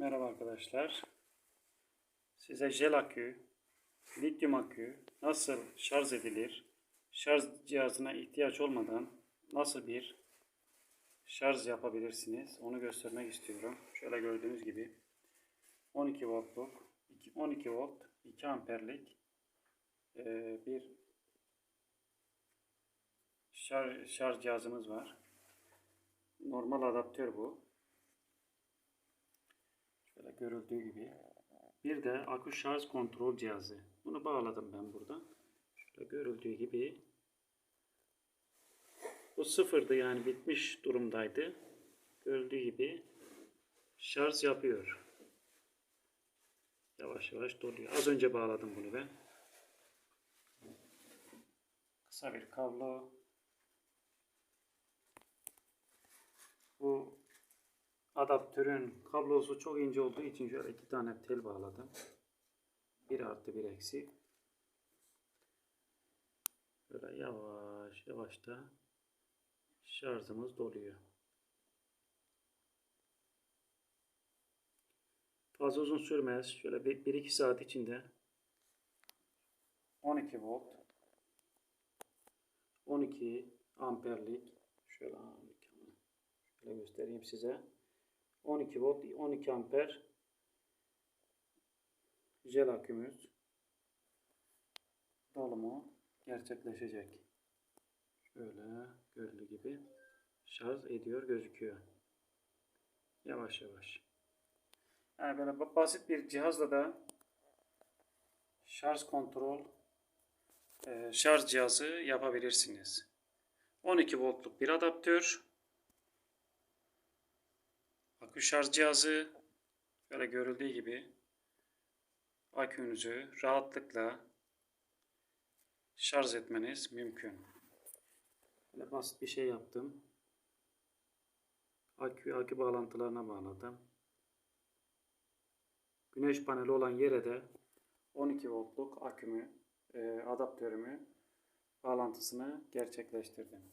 Merhaba arkadaşlar. Size jel akü, lityum akü nasıl şarj edilir, şarj cihazına ihtiyaç olmadan nasıl bir şarj yapabilirsiniz onu göstermek istiyorum. Şöyle gördüğünüz gibi 12 voltluk, 12 volt, 2 amperlik eee, bir şarj, şarj cihazımız var. Normal adaptör bu. Şöyle görüldüğü gibi. Bir de akü şarj kontrol cihazı. Bunu bağladım ben burada. Şöyle görüldüğü gibi. Bu sıfırdı yani bitmiş durumdaydı. Görüldüğü gibi şarj yapıyor. Yavaş yavaş doluyor. Az önce bağladım bunu ben. Kısa bir kablo. Bu adaptörün kablosu çok ince olduğu için şöyle iki tane tel bağladım. Bir artı bir eksi. Böyle yavaş yavaş da şarjımız doluyor. Fazla uzun sürmez. Şöyle 1-2 saat içinde 12 volt 12 amperlik şöyle şöyle göstereyim size. 12 volt 12 amper jel akümüz dolumu gerçekleşecek. Şöyle gördüğü gibi şarj ediyor gözüküyor. Yavaş yavaş. Yani böyle ba- basit bir cihazla da şarj kontrol e, şarj cihazı yapabilirsiniz. 12 voltluk bir adaptör Akü şarj cihazı şöyle görüldüğü gibi akünüzü rahatlıkla şarj etmeniz mümkün. Böyle basit bir şey yaptım. Akü akü bağlantılarına bağladım. Güneş paneli olan yere de 12 voltluk akümü, e, adaptörümü bağlantısını gerçekleştirdim.